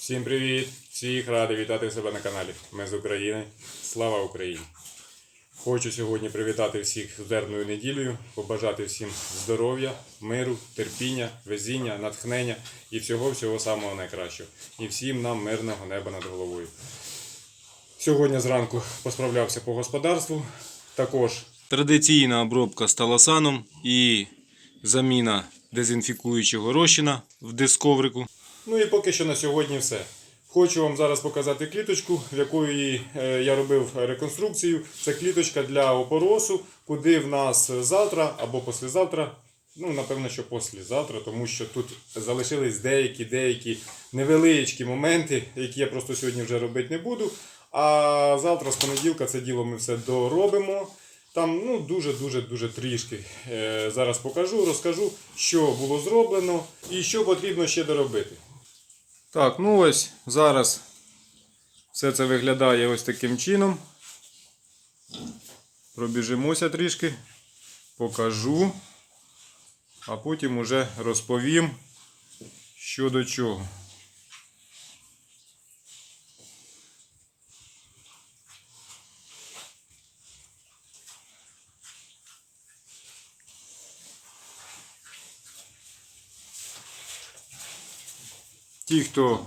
Всім привіт! Всіх радий вітати себе на каналі. Ми з України. Слава Україні! Хочу сьогодні привітати всіх з дерною неділею, побажати всім здоров'я, миру, терпіння, везіння, натхнення і всього-всього самого найкращого. І всім нам мирного неба над головою. Сьогодні зранку посправлявся по господарству. Також Традиційна обробка сталосаном і заміна дезінфікуючого розчина в дисковрику. Ну і поки що на сьогодні все. Хочу вам зараз показати кліточку, в якої е, я робив реконструкцію. Це кліточка для опоросу, куди в нас завтра або післязавтра, ну напевно, що післязавтра, тому що тут залишились деякі деякі невеличкі моменти, які я просто сьогодні вже робити не буду. А завтра, з понеділка, це діло ми все доробимо. Там ну дуже дуже дуже трішки. Е, зараз покажу, розкажу, що було зроблено і що потрібно ще доробити. Так, ну ось зараз все це виглядає ось таким чином. Пробіжимося трішки, покажу, а потім уже розповім, що до чого. Ті, хто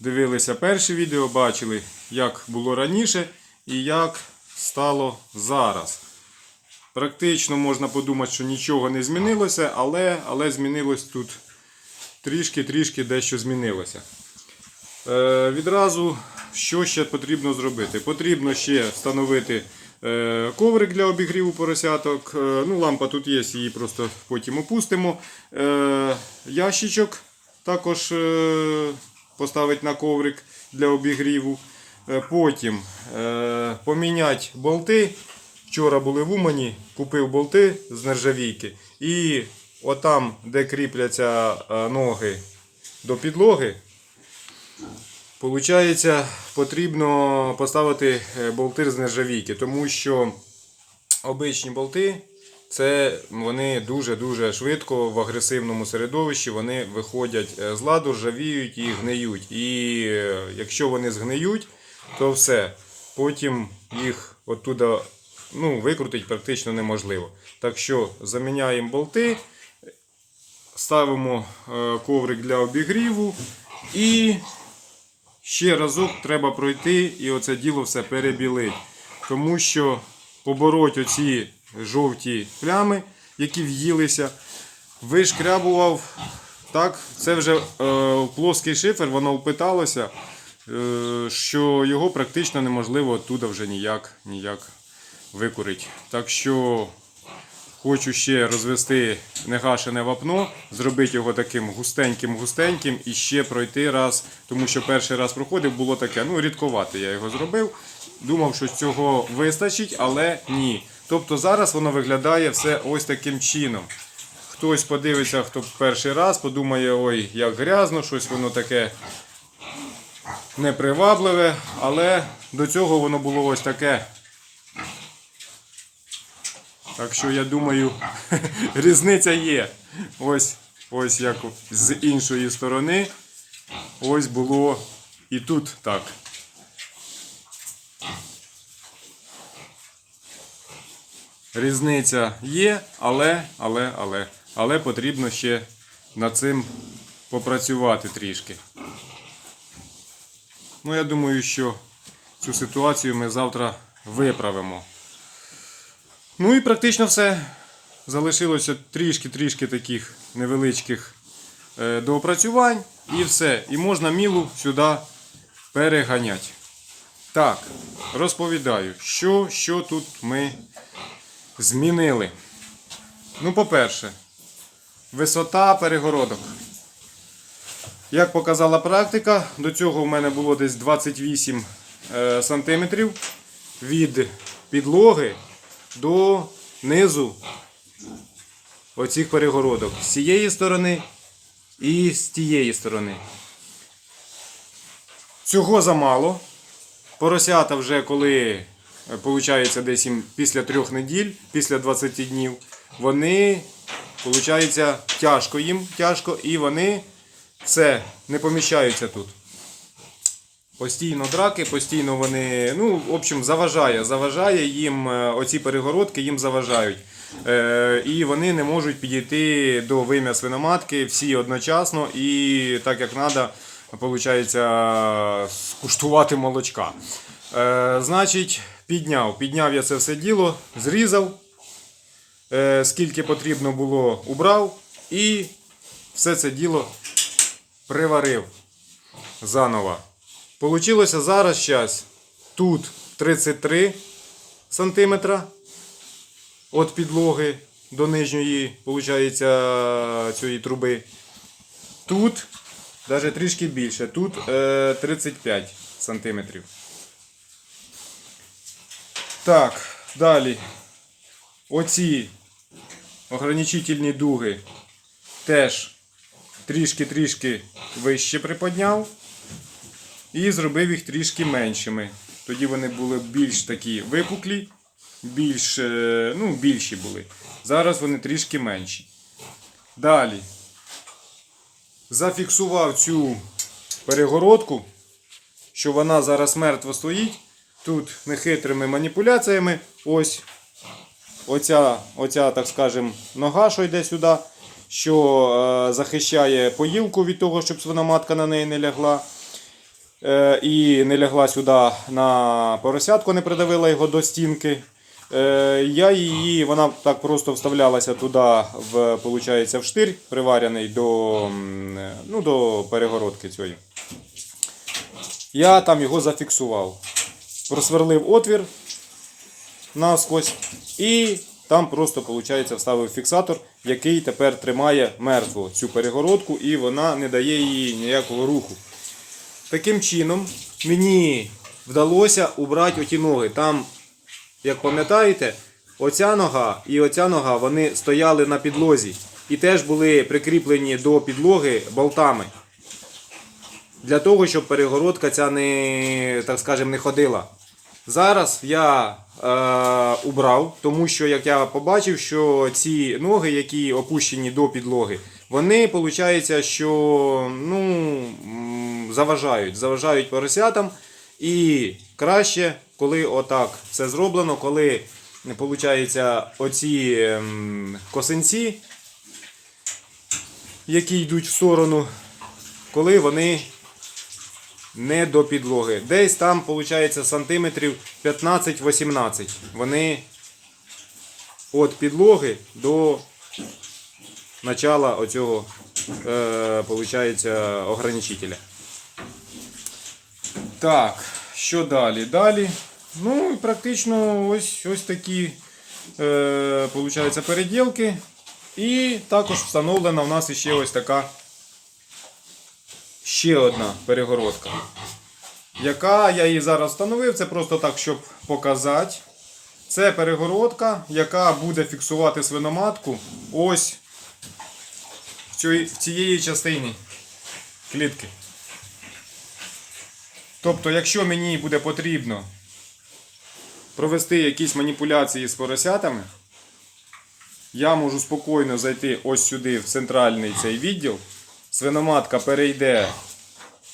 дивилися перше відео, бачили, як було раніше і як стало зараз. Практично можна подумати, що нічого не змінилося, але, але змінилось тут трішки-трішки дещо змінилося. Е, відразу, що ще потрібно зробити? Потрібно ще встановити е, коврик для обігріву поросяток. Е, ну, лампа тут є, її просто потім опустимо. Е, ящичок також е, поставити на коврик для обігріву. Е, потім е, поміняти болти. Вчора були в Умані, купив болти з нержавійки. І отам, де кріпляться ноги до підлоги, Получається, потрібно поставити болти з нержавійки, тому що обичні болти це вони дуже-дуже швидко в агресивному середовищі вони виходять е, з ладу, ржавіють і гниють. І е, якщо вони згниють, то все. Потім їх оттуда ну, викрутити практично неможливо. Так що заміняємо болти, ставимо е, коврик для обігріву і ще разок треба пройти і оце діло все перебілить. Тому що побороть оці жовті плями, які в'їлися, вишкрябував. Так, це вже е, плоский шифер, воно впиталося, е, що його практично неможливо оттуда вже ніяк, ніяк викурити. Так що Хочу ще розвести негашене вапно, зробити його таким густеньким-густеньким і ще пройти раз, тому що перший раз проходив, було таке, ну рідковате я його зробив. Думав, що цього вистачить, але ні. Тобто зараз воно виглядає все ось таким чином. Хтось подивиться, хто перший раз, подумає, ой, як грязно, щось воно таке непривабливе, але до цього воно було ось таке. Так що я думаю, різниця є. Ось, ось як з іншої сторони. Ось було і тут так. Різниця є, але, але, але, але потрібно ще над цим попрацювати трішки. Ну, я думаю, що цю ситуацію ми завтра виправимо. Ну і практично все. Залишилося трішки-трішки таких невеличких е, доопрацювань і все. І можна мілу сюди переганяти. Так, розповідаю, що, що тут ми змінили. Ну, по-перше, висота перегородок. Як показала практика, до цього в мене було десь 28 е, сантиметрів від підлоги до низу оцих перегородок. З цієї сторони і з тієї сторони. Цього замало. Поросята вже коли, виходить, десь їм після трьох неділь, після 20 днів, вони, виходить, тяжко їм, тяжко, і вони все, не поміщаються тут. Постійно драки, постійно вони, ну, в общем, заважає, заважає їм е, оці перегородки, їм заважають. Е, і вони не можуть підійти до вим'я свиноматки всі одночасно і так як треба, виходить, скуштувати молочка. Е, значить, підняв. Підняв я це все діло, зрізав, е, скільки потрібно було, убрав і все це діло приварив заново. Получилося зараз щас тут 33 см від підлоги до нижньої, виходить, цієї труби. Тут навіть трішки більше, тут е, 35 см. Так, далі. Оці ограничительні дуги теж трішки-трішки вище приподняв і зробив їх трішки меншими. Тоді вони були більш такі випуклі, більш, е, ну, більші були. Зараз вони трішки менші. Далі. Зафіксував цю перегородку, що вона зараз мертво стоїть. Тут нехитрими маніпуляціями. Ось оця, оця, так скажем, нога, що йде сюди, що е, захищає поїлку від того, щоб свиноматка на неї не лягла. Е, і не лягла сюди на поросятку, не придавила його до стінки. Е, я її, вона так просто вставлялася туди, в, получається, в штир, приварений до, ну, до перегородки цієї. Я там його зафіксував. Просверлив отвір насквозь і там просто виходить, вставив фіксатор, який тепер тримає мертву цю перегородку і вона не дає їй ніякого руху. Таким чином мені вдалося убрати оті ноги. Там, як пам'ятаєте, оця нога і оця нога вони стояли на підлозі і теж були прикріплені до підлоги болтами. Для того, щоб перегородка ця не, так скажем, не ходила. Зараз я е, убрав, тому що як я побачив, що ці ноги, які опущені до підлоги, вони виходить, що ну, заважають, заважають поросятам. І краще, коли отак все зроблено, коли виходить, оці ем, косинці, які йдуть в сторону, коли вони не до підлоги. Десь там, виходить, сантиметрів 15-18. Вони від підлоги до начала оцього, е, виходить, ограничителя. Так, що далі? Далі. Ну, практично ось, ось такі е, переділки. І також встановлена в нас ще ось така ще одна перегородка. Яка я її зараз встановив, це просто так, щоб показати. Це перегородка, яка буде фіксувати свиноматку ось в цієї частині клітки. Тобто, якщо мені буде потрібно провести якісь маніпуляції з поросятами, я можу спокійно зайти ось сюди, в центральний цей відділ. Свиноматка перейде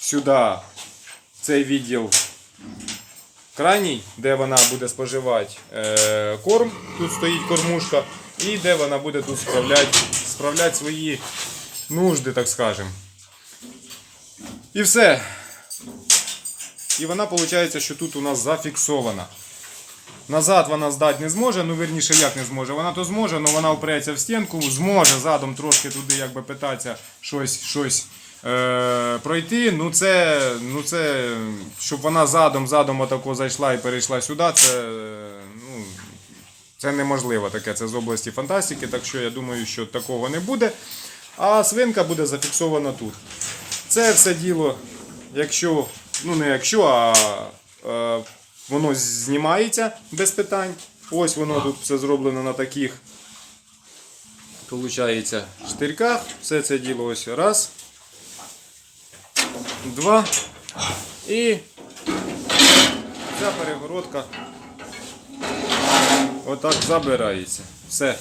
сюди, цей відділ крайній, де вона буде споживати е, корм, тут стоїть кормушка, і де вона буде тут справляти, справляти свої нужди, так скажемо. І все. І вона виходить, що тут у нас зафіксована. Назад вона здати не зможе, ну верніше як не зможе. Вона то зможе, але вона впреться в стінку, зможе задом трошки туди якби питатися щось, щось е, пройти. Ну це, ну це, щоб вона задом, задом отако зайшла і перейшла сюди, це, ну, це неможливо таке. Це з області фантастики, так що я думаю, що такого не буде. А свинка буде зафіксована тут. Це все діло, якщо, ну не якщо, а е, воно знімається без питань. Ось воно тут все зроблено на таких, получається, штирках. Все це діло ось раз, два. І ця перегородка отак забирається. Все.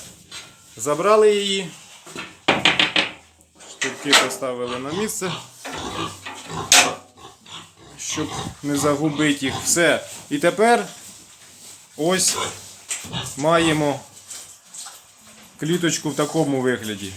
Забрали її. Штирки поставили на місце, щоб не загубити їх. Все. І тепер ось маємо кліточку в такому вигляді,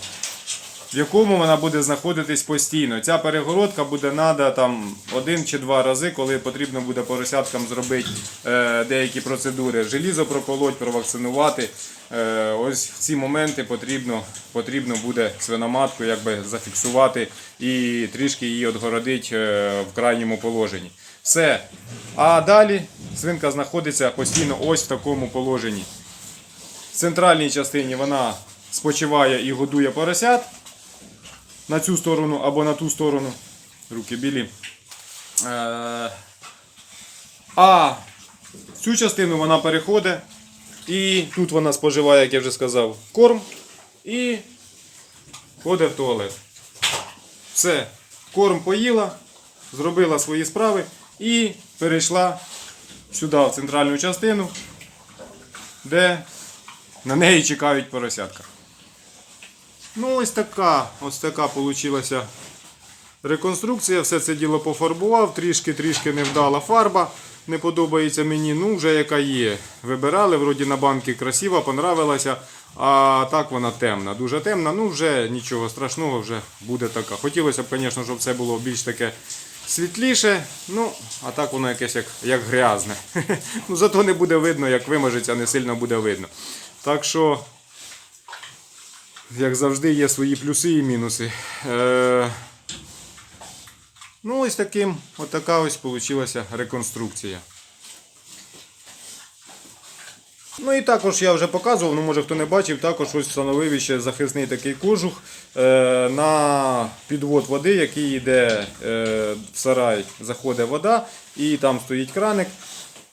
в якому вона буде знаходитись постійно. Ця перегородка буде надо там один чи два рази, коли потрібно буде поросяткам зробити е, деякі процедури. Желізо проколоть, провакцинувати. Е, ось в ці моменти потрібно, потрібно буде свиноматку якби зафіксувати і трішки її відгородити е, в крайньому положенні. Все. А далі свинка знаходиться постійно ось в такому положенні. В центральній частині вона спочиває і годує поросят на цю сторону або на ту сторону. Руки білі. Е, А цю частину вона переходить. І тут вона споживає, як я вже сказав, корм і ходить в туалет. Все. Корм поїла, зробила свої справи і перейшла сюди, в центральну частину, де на неї чекають поросятка. Ну, ось така, ось така получилася реконструкція. Все це діло пофарбував, трішки-трішки невдала фарба. Не подобається мені, ну вже яка є. Вибирали, вроді на банки красива, понравилася. А так вона темна, дуже темна. Ну вже нічого страшного, вже буде така. Хотілося б, звісно, щоб це було більш таке світліше. Ну, а так воно якесь як, як грязне. ну, зато не буде видно, як вимажеться, не сильно буде видно. Так що як завжди, є свої плюси і мінуси. Е, ну, ось таким, от ось вийшла реконструкція. Ну і також я вже показував, ну може хто не бачив, також ось встановив ще захисний такий кожух е, на підвод води, який йде е, в сарай, заходить вода, і там стоїть краник,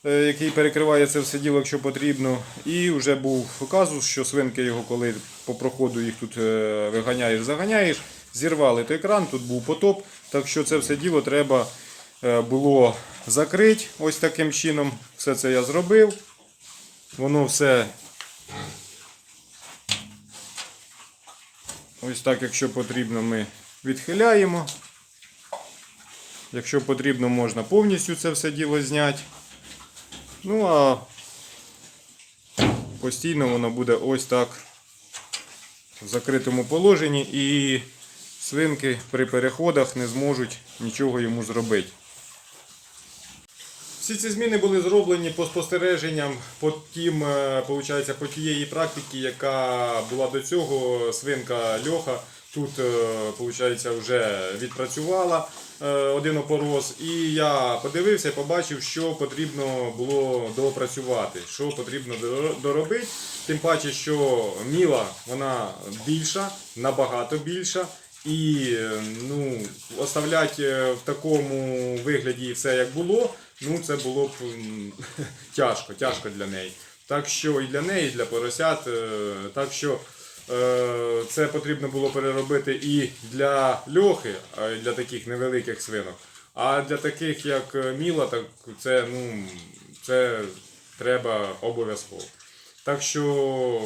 е, який перекриває це все діло, якщо потрібно. І вже був казус, що свинки його, коли по проходу їх тут виганяєш, заганяєш, зірвали той кран, тут був потоп. Так що це все діло треба е, було закрити ось таким чином. Все це я зробив. Воно все ось так, якщо потрібно, ми відхиляємо. Якщо потрібно, можна повністю це все діло зняти. Ну а постійно воно буде ось так в закритому положенні і свинки при переходах не зможуть нічого йому зробити. Всі ці зміни були зроблені по спостереженням по тим, е, по тієї практики, яка була до цього. Свинка Льоха тут, е, получається, вже відпрацювала е, один опорос. І я подивився і побачив, що потрібно було доопрацювати, що потрібно доробити. Тим паче, що міла вона більша, набагато більша. І ну, оставляти е, в такому вигляді все як було, ну це було б тяжко, тяжко для неї. Так що і для неї, і для поросят. е, Так що е, це потрібно було переробити і для льохи, а для таких невеликих свинок. А для таких, як Міла, так це, ну, це треба обов'язково. Так що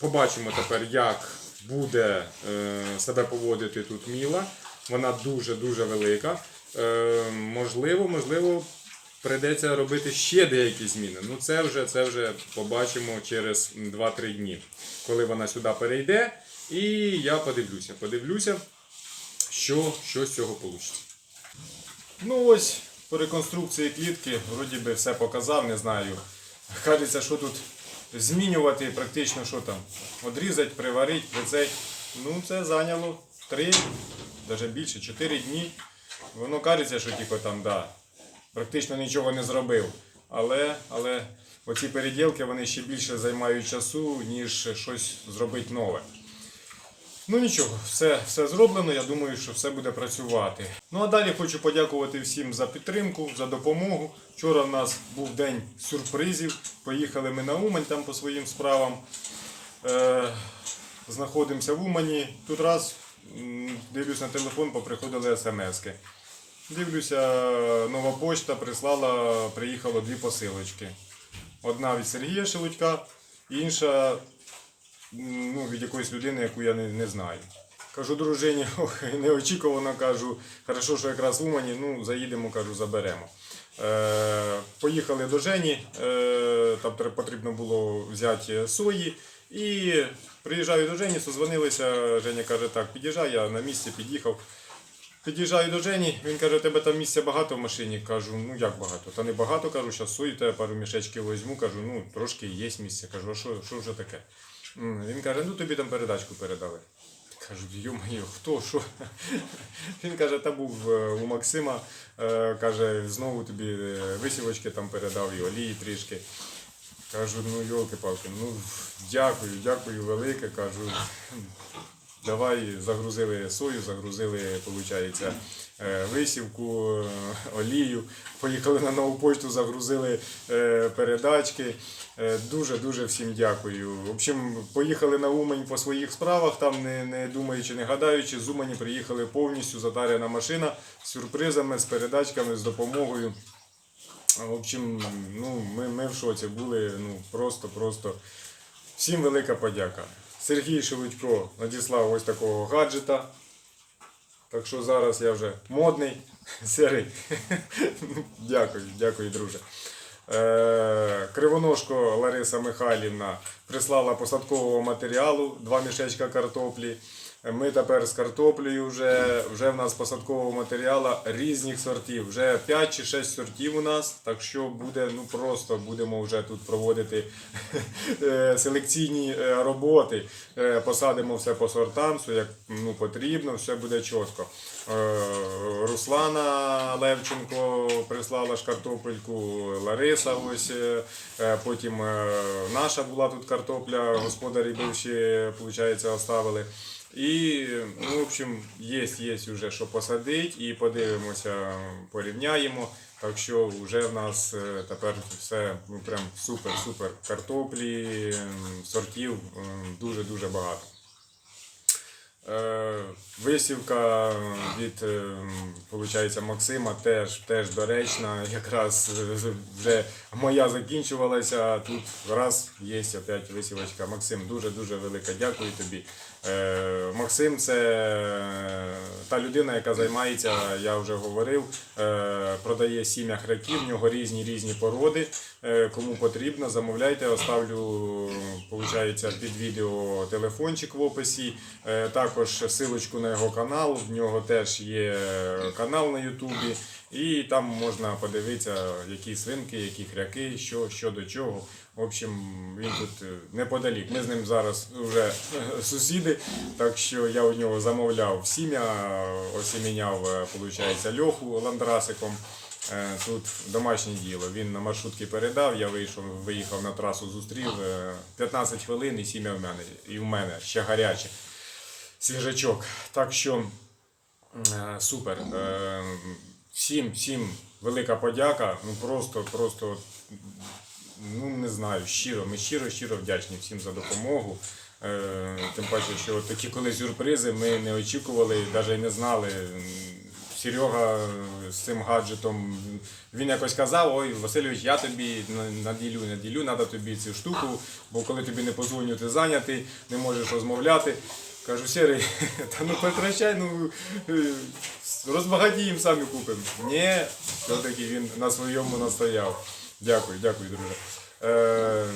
побачимо тепер, як буде е, себе поводити тут Міла. Вона дуже-дуже велика. Е, можливо, можливо, прийдеться робити ще деякі зміни. Ну це вже, це вже побачимо через 2-3 дні, коли вона сюди перейде. І я подивлюся, подивлюся, що, що з цього вийде. Ну ось по реконструкції клітки, вроді би все показав, не знаю. Кажеться, що тут змінювати практично що там. Одрізати, приварити, прицей. Ну це зайняло 3, навіть більше, 4 дні. Воно кажеться, що типу, там, да, практично нічого не зробив. Але, але оці переділки вони ще більше займають часу, ніж щось зробити нове. Ну нічого, все, все зроблено. Я думаю, що все буде працювати. Ну а далі хочу подякувати всім за підтримку, за допомогу. Вчора в нас був день сюрпризів. Поїхали ми на Умань там по своїм справам. Е, знаходимося в Умані. Тут раз дивлюсь на телефон, поприходили смски. Дивлюся, нова почта прислала, приїхало дві посилочки. Одна від Сергія Шелудька, інша ну, від якоїсь людини, яку я не, не знаю. Кажу дружині, ох, неочікувано кажу, хорошо, що якраз в Умані, ну заїдемо, кажу, заберемо. Е, поїхали до Жені, е, там потрібно було взяти сої. І приїжджаю до Жені, созвонилися. Женя каже, так, під'їжджай, я на місці під'їхав. Під'їжджаю до Жені, він каже, тебе там місця багато в машині. Кажу, ну як багато? Та не багато, кажу, зараз сою, тебе пару мішечків візьму, кажу, ну трошки є місце. Кажу, а що, що вже таке? Він каже, ну тобі там передачку передали. Кажу, йо-моє, хто, що? Він каже, та був е, у Максима, е, каже, знову тобі е, висівочки там передав і олії трішки. Кажу, ну йолки-палки, ну дякую, дякую велике. Кажу, давай загрузили сою, загрузили, виходить, висівку, е, олію. Поїхали на нову почту, загрузили е, передачки. Е, Дуже-дуже всім дякую. В общем, поїхали на Умань по своїх справах, там не, не думаючи, не гадаючи, з Умані приїхали повністю затарена машина з сюрпризами, з передачками, з допомогою. В общем, ну, ми, ми в шоці були, ну просто, просто. Всім велика подяка. Сергій Шелудько надіслав ось такого гаджета. Так що зараз я вже модний, серий. дякую, дякую, друже. Е, Кривоножко Лариса Михайлівна прислала посадкового матеріалу, два мішечка картоплі. Ми тепер з картоплею вже, вже в нас посадкового матеріалу різних сортів. Вже 5 чи 6 сортів у нас. Так що буде, ну просто будемо вже тут проводити е, селекційні е, роботи. Е, Посадимо все по сортам, все як ну, потрібно, все буде чітко. Руслана Левченко прислала ж картопельку, Лариса ось, потім наша була тут картопля, господарі бивші, виходить, оставили. І, ну, в общем, є, є вже що посадити, і подивимося, порівняємо. Так що вже в нас е, тепер все ну, прям супер-супер картоплі, сортів дуже-дуже багато. Е, Висівка від виходить, Максима теж, теж доречна. Якраз е, вже моя закінчувалася, тут раз є опять висівочка. Максим, дуже-дуже велика. дякую тобі. Е, Максим це та людина, яка займається, я вже говорив, е, продає сім'я хряків, в нього різні різні породи. Е, Кому потрібно, замовляйте, оставлю получається, під відео телефончик в описі. Е, Також силочку на його канал. В нього теж є канал на Ютубі. І там можна подивитися, які свинки, які хряки, що, що до чого. В общем, він тут е, неподалік. Ми з ним зараз вже сусіди, так що я у нього замовляв сім'я, осіміняв, е, виходить, льоху ландрасиком. Е, Тут домашнє діло. Він на маршрутки передав, я вийшов, виїхав на трасу, зустрів. е, 15 хвилин і сім'я в мене. І в мене ще гаряче. Свіжачок. Так що е, супер. Е, Всім, всім велика подяка. Ну просто, просто, ну не знаю, щиро. Ми щиро, щиро вдячні всім за допомогу. Е, Тим паче, що такі коли сюрпризи ми не очікували, навіть не знали. Серега з цим гаджетом, він якось казав, ой, Васильович, я тобі наділю, наділю, треба тобі цю штуку, бо коли тобі не позвоню, ти зайнятий, не можеш розмовляти. Кажу, Сірий, та ну прекращай, ну е, розбагатіємо, самі купимо. Ні, все-таки він на своєму настояв. Дякую, дякую, друже. Е,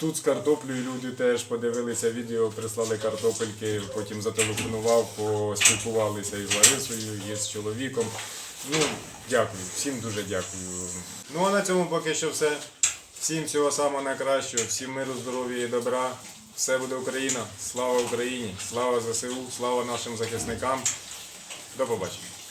Тут з картоплею люди теж подивилися відео, прислали картопельки, потім зателефонував, поспілкувалися із Ларисою, і з чоловіком. Ну, дякую, всім дуже дякую. Ну а на цьому поки що все. Всім всього самого найкращого, всім миру, здоров'я і добра. Все буде Україна. Слава Україні! Слава ЗСУ, слава нашим захисникам. До побачення.